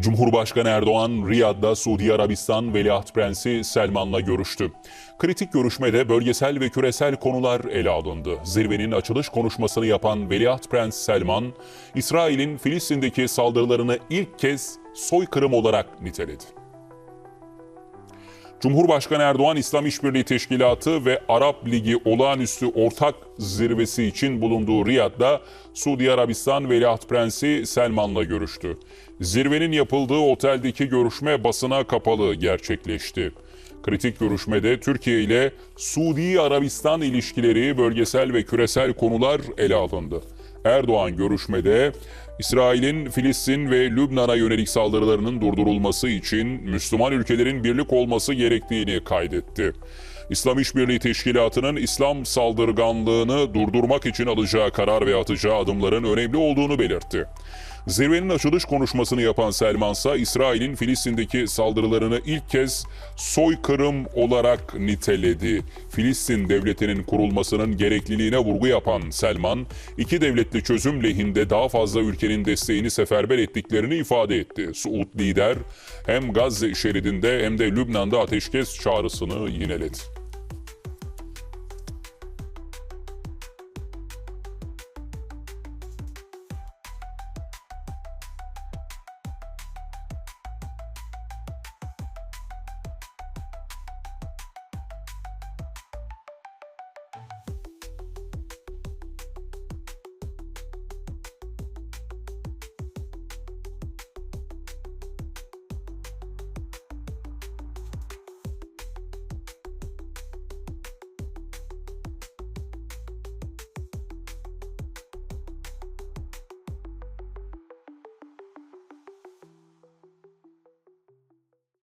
Cumhurbaşkanı Erdoğan, Riyad'da Suudi Arabistan Veliaht Prensi Selman'la görüştü. Kritik görüşmede bölgesel ve küresel konular ele alındı. Zirvenin açılış konuşmasını yapan Veliaht Prens Selman, İsrail'in Filistin'deki saldırılarını ilk kez soykırım olarak niteledi. Cumhurbaşkanı Erdoğan İslam İşbirliği Teşkilatı ve Arap Ligi olağanüstü ortak zirvesi için bulunduğu Riyad'da Suudi Arabistan Veliaht Prensi Selman'la görüştü. Zirvenin yapıldığı oteldeki görüşme basına kapalı gerçekleşti. Kritik görüşmede Türkiye ile Suudi Arabistan ilişkileri, bölgesel ve küresel konular ele alındı. Erdoğan görüşmede İsrail'in Filistin ve Lübnan'a yönelik saldırılarının durdurulması için Müslüman ülkelerin birlik olması gerektiğini kaydetti. İslam İşbirliği Teşkilatı'nın İslam saldırganlığını durdurmak için alacağı karar ve atacağı adımların önemli olduğunu belirtti. Zirvenin açılış konuşmasını yapan Selman ise İsrail'in Filistin'deki saldırılarını ilk kez soykırım olarak niteledi. Filistin devletinin kurulmasının gerekliliğine vurgu yapan Selman, iki devletli çözüm lehinde daha fazla ülkenin desteğini seferber ettiklerini ifade etti. Suud lider hem Gazze şeridinde hem de Lübnan'da ateşkes çağrısını yineledi.